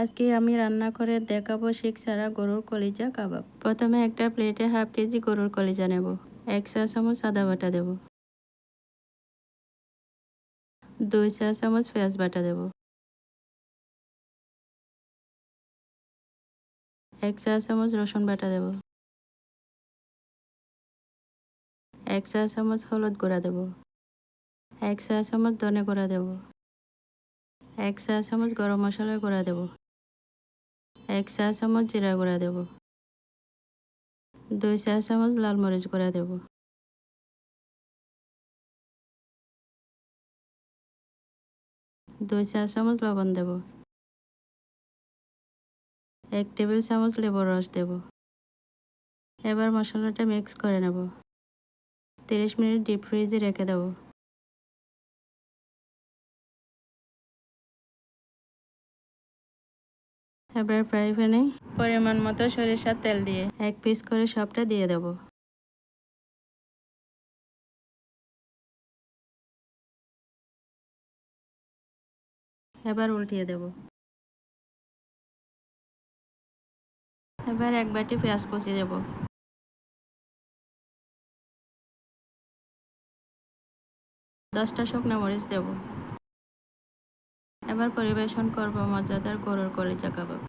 আজকে আমি রান্না করে দেখাবো শিক ছাড়া গরুর কলিজা কাবাব। প্রথমে একটা প্লেটে হাফ কেজি গরুর কলিজা নেব। এক চা চামচ আদা বাটা দেব। দুই চা চামচ পেঁয়াজ বাটা দেব। এক চা চামচ রসুন বাটা দেব। এক চা চামচ হলুদ গুঁড়া দেব। এক চা চামচ ধনে গুঁড়া দেব। এক চা চামচ গরম মশলার গুঁড়া দেব। এক চা চামচ জিরা গুঁড়া দেব। দুই চা চামচ লাল মরিচ গুঁড়া দেব। দুই চা চামচ লবণ দেব। এক টেবিল চামচ লেবুর রস দেব। এবার মশলাটা মিক্স করে নেব। তিরিশ মিনিট ডিপ ফ্রিজে রেখে দেবো। এবার ফ্রাই প্যানে পরিমাণ মতো সরিষার তেল দিয়ে এক পিস করে সবটা দিয়ে দেব। এবার উল্টিয়ে দেব। এবার এক বাটি পেঁয়াজ কুচি দেব। দশটা শুকনো মরিচ দেব। এবার পরিবেশন করব মজাদার গরুর কলিজা কাবাব।